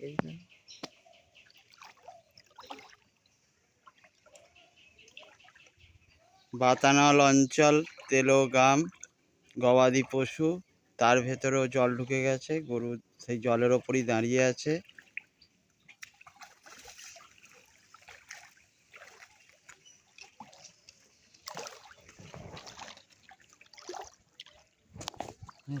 এইখানে বাতানল অঞ্চল, তেলোগাম, গবাদি পশু, তার ভেতরেও জল ঢুকে গেছে, গরু সেই জলের ওপরই দাঁড়িয়ে আছে হুম।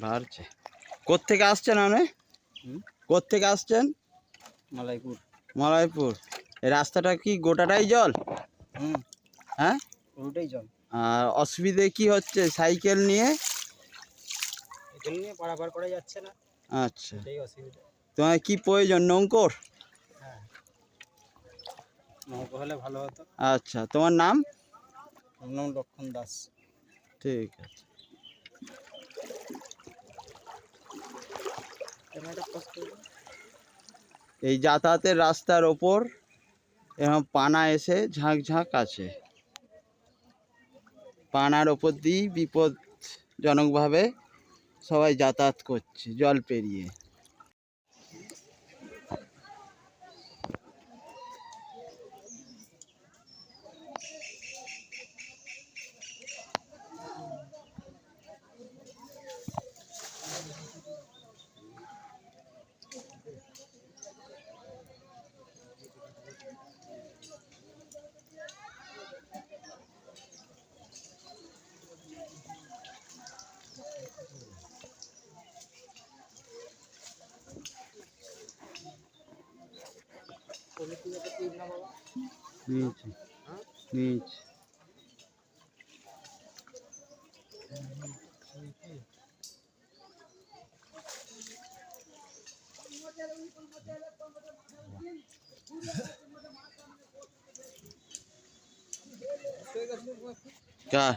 বাড়ছে। কোত্থেকে আসছেন আপনি? কোত্থেকে আসছেন? মালাইপুর। মালয়পুর এই রাস্তাটা কি গোটাটাই জল? হুম। হ্যাঁ? পুরোটাই জল। আর অসুবিধে কি হচ্ছে সাইকেল নিয়ে? এখানে নিয়ে পারাপার করা যাচ্ছে না। আচ্ছা। অসুবিধা। তোমার কি প্রয়োজন নৌকোর? হ্যাঁ। নৌকো হলে ভালো হতো। আচ্ছা তোমার নাম? আমার নাম লক্ষণ দাস। ঠিক আছে। এই যাতায়াতের রাস্তার ওপর এরকম পানা এসে ঝাঁক ঝাঁক আছে। পানার ওপর দিয়েই বিপদজনকভাবে সবাই যাতায়াত করছে, জল পেরিয়ে। नीचे नीचे क्या?